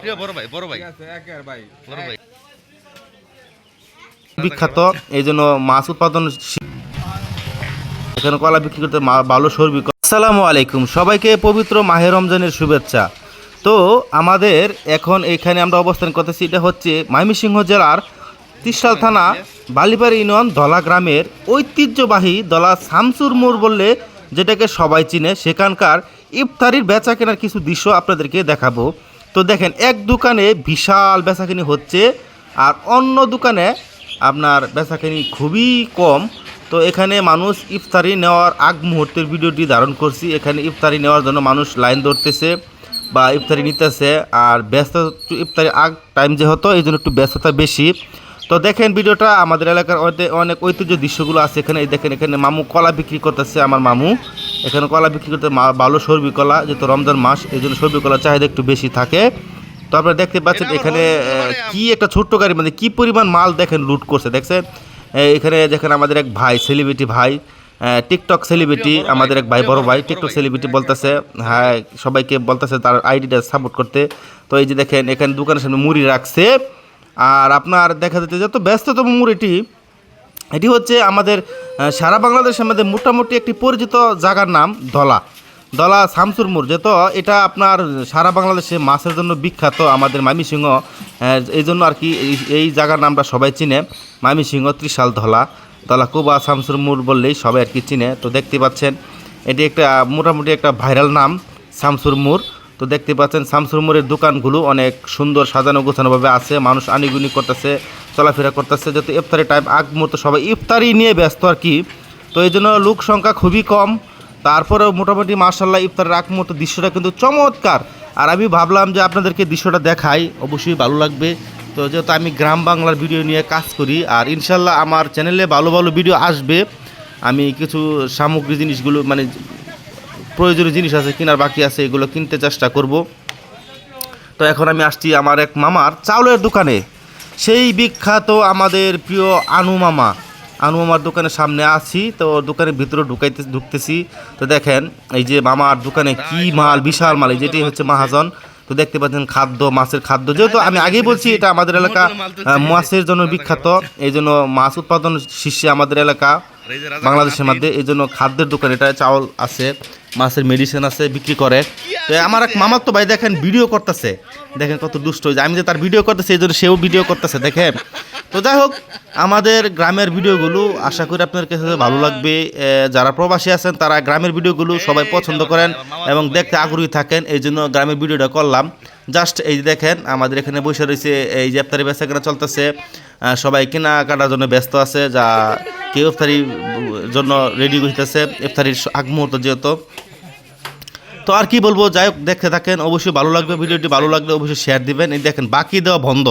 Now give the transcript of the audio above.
প্রিয় বড় ভাই বড় ভাই। ঠিক আছে একের ভাই। বড় ভাই। বিখ্যাত এই জন্য মাছ উৎপাদন এখানে কলা বিক্রি করতে ভালো সর্বি আসসালামু আলাইকুম। সবাইকে পবিত্র মাহে রমজানের শুভেচ্ছা। তো আমাদের এখন এখানে আমরা অবস্থান করতেছি এটা হচ্ছে ময়মনসিংহ জেলার তিসাল থানা বালিপাড়ি ইউনিয়ন দলা গ্রামের ঐতিহ্যবাহী দলা শামসুর মোড় বললে যেটাকে সবাই চিনে সেখানকার ইফতারির বেচা কেনার কিছু দৃশ্য আপনাদেরকে দেখাবো। তো দেখেন, এক দোকানে বিশাল বেচাকেনি হচ্ছে, আর অন্য দোকানে আপনার বেচাকেনি খুবই কম। তো এখানে মানুষ ইফতারি নেওয়ার আগ মুহূর্তের ভিডিওটি ধারণ করছি। এখানে ইফতারি নেওয়ার জন্য মানুষ লাইন ধরতেছে বা ইফতারি নিতেছে, আর ব্যস্ত ইফতারি আগ টাইম যেহেতু এই জন্য একটু ব্যস্ততা বেশি। তো দেখেন ভিডিওটা আমাদের এলাকার অনেক- ঐতিহ্য দৃশ্যগুলো আছে এখানে। এই দেখেন এখানে মামু কলা বিক্রি করতেছে আমার মামু। এখানে কলা বিক্রি করতে ভালো সর্বি কলা যেহেতু রমজান মাস এই জন্য সর্বি কলার চাহিদা একটু বেশি থাকে। তো আপনারা দেখতে পাচ্ছেন এখানে কি একটা ছোট্ট গাড়ি মানে কি পরিমাণ মাল দেখেন লুট করছে দেখছেন? এখানে দেখেন আমাদের এক ভাই সেলিব্রিটি ভাই টিকটক সেলিব্রিটি আমাদের এক ভাই বড় ভাই টিকটক সেলিব্রিটি বলতেছে হ্যাঁ সবাইকে বলতেছে তার আইডিটা সাপোর্ট করতে। তো এই যে দেখেন এখানে দোকানের সামনে মুড়ি রাখছে। আর আপনার দেখা যাচ্ছে যত ব্যস্ততম মুর এটি এটি হচ্ছে আমাদের সারা বাংলাদেশের মধ্যে মোটামুটি একটি পরিচিত জায়গার নাম ধলা দলা শামসুর মোড় যেহেতু এটা আপনার সারা বাংলাদেশে মাছের জন্য বিখ্যাত আমাদের মামিসিংহ এই জন্য আর কি এই- জায়গার নামটা সবাই চিনে। মামিসিংহ ত্রিশাল ধলা ধলা কুবা, শামসুর মোড় বললেই সবাই আর কি চিনে। তো দেখতে পাচ্ছেন, এটি একটা মোটামুটি একটা ভাইরাল নাম, শামসুর মোড়। তো দেখতে পাচ্ছেন, শামসুর মোড়ের দোকানগুলো অনেক সুন্দর সাজানো গোছানোভাবে আছে, মানুষ আনিগুনি করতেছে, চলাফেরা করতেছে যাতে ইফতারি টাইম আগ মুহূর্ত সবাই ইফতারি নিয়ে ব্যস্ত আর কি। তো এই জন্য লোক সংখ্যা খুবই কম। তারপরেও মোটামুটি মার্শাল্লাহ ইফতারের আগ মুহূর্ত দৃশ্যটা কিন্তু চমৎকার। আর আমি ভাবলাম যে আপনাদেরকে দৃশ্যটা দেখাই, অবশ্যই ভালো লাগবে। তো যেহেতু আমি গ্রাম বাংলার ভিডিও নিয়ে কাজ করি, আর ইনশাল্লাহ আমার চ্যানেলে ভালো ভালো ভিডিও আসবে। আমি কিছু সামগ্রী জিনিসগুলো মানে প্রয়োজনীয় জিনিস আছে, কেনার বাকি আছে, এগুলো কিনতে চেষ্টা করব। তো এখন আমি আসছি আমার এক মামার চাউলের দোকানে। সেই বিখ্যাত আমাদের প্রিয় আনু মামা। আনু মামার দোকানের সামনে আছি, তো দোকানের ভিতরে ঢুকাইতে ঢুকতেছি। তো দেখেন, এই যে মামার দোকানে কি মাল, বিশাল মাল, এই যেটি হচ্ছে মহাজন। তো দেখতে পাচ্ছেন খাদ্য, মাছের খাদ্য। যেহেতু আমি আগেই বলছি, এটা আমাদের এলাকা মাছের জন্য বিখ্যাত। এই জন্য মাছ উৎপাদন শীর্ষে আমাদের এলাকা। বাংলাদেশের মধ্যে এই জন্য খাদ্যের দোকান এটা চাউল আছে মাছের মেডিসিন আছে বিক্রি করে। তো আমার এক মামার তো ভাই দেখেন ভিডিও করতেছে। দেখেন কত দুষ্ট হয়েছে। আমি যে তার ভিডিও করতেছে এই জন্য সেও ভিডিও করতেছে দেখেন। তো যাই হোক আমাদের গ্রামের ভিডিওগুলো আশা করি আপনাদের কাছে ভালো লাগবে। যারা প্রবাসী আছেন তারা গ্রামের ভিডিওগুলো সবাই পছন্দ করেন এবং দেখতে আগ্রহী থাকেন। এই জন্য গ্রামের ভিডিওটা করলাম। জাস্ট এই দেখেন, আমাদের এখানে বসে রয়েছে, এই যে ইফতারি বেচা কেনা চলতেছে সবাই কেনা কাটার জন্য ব্যস্ত আছে, যা কেউ ইফতারির জন্য রেডি হইতেছে, ইফতারির আগ মুহূর্ত যেহেতু। তো আর কি বলব, যাই হোক, দেখতে থাকেন, অবশ্যই ভালো লাগবে, ভিডিওটি ভালো লাগলে অবশ্যই শেয়ার দিবেন। এই দেখেন, বাকি দেওয়া বন্ধ।